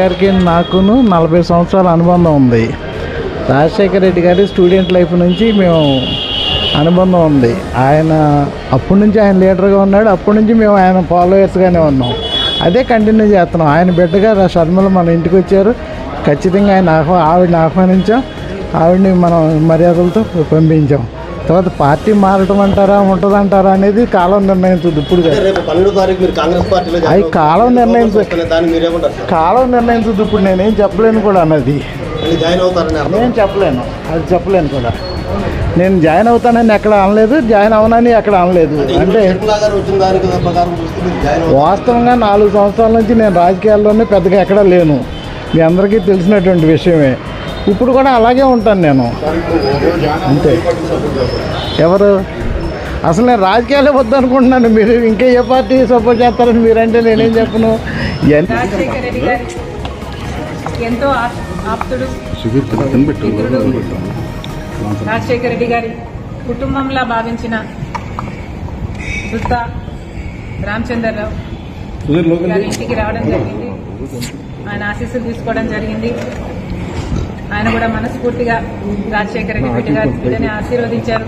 గారికి నాకును నలభై సంవత్సరాల అనుబంధం ఉంది. రాజశేఖర రెడ్డి గారి స్టూడెంట్ లైఫ్ నుంచి మేము అనుబంధం ఉంది. ఆయన అప్పటి నుంచి ఆయన లీడర్గా ఉన్నాడు. అప్పటి నుంచి మేము ఆయన ఫాలోయర్స్గానే ఉన్నాం. అదే కంటిన్యూ చేస్తున్నాం. ఆయన బిడ్డగా రా- మన ఇంటికి వచ్చారు. ఖచ్చితంగా ఆయన ఆహ్వా ఆవిడని ఆహ్వానించాం. ఆవిడని మనం మర్యాదలతో పంపించాం. తర్వాత పార్టీ మారటం అంటారా ఉంటుందంటారా అనేది కాలం నిర్ణయించుద్ది ఇప్పుడు అవుతారు. కాలం నిర్ణయించు కాలం నిర్ణయించుద్ది ఇప్పుడు నేనేం చెప్పలేను కూడా అన్నది. నేను చెప్పలేను. అది చెప్పలేను కూడా. నేను జాయిన్ అవుతానని ఎక్కడ అనలేదు జాయిన్ అవనని ఎక్కడ అనలేదు. అంటే వాస్తవంగా నాలుగు సంవత్సరాల నుంచి నేను రాజకీయాల్లోనే పెద్దగా ఎక్కడా లేను. మీ అందరికీ తెలిసినటువంటి విషయమే. ఇప్పుడు కూడా అలాగే ఉంటాను నేను. అంతే. ఎవరు? అసలు నేను రాజకీయాలే వద్దనుకుంటున్నాను మీరు. ఇంకా ఏ పార్టీ సపోర్ట్ చేస్తారని మీరంటే నేనేం చెప్పను. ఇవన్నీ రాజశేఖర రెడ్డి గారి ఎంతో రాజశేఖర రెడ్డి గారి కుటుంబంలా భావించిన దుత్త రామచంద్రరావు గారి ఇంటికి రావడం జరిగింది. ఆయన ఆశీస్సులు తీసుకోవడం జరిగింది. ఆయన కూడా మనస్ఫూర్తిగా రాజశేఖర రెడ్డి గారి ఆశీర్వదించారు.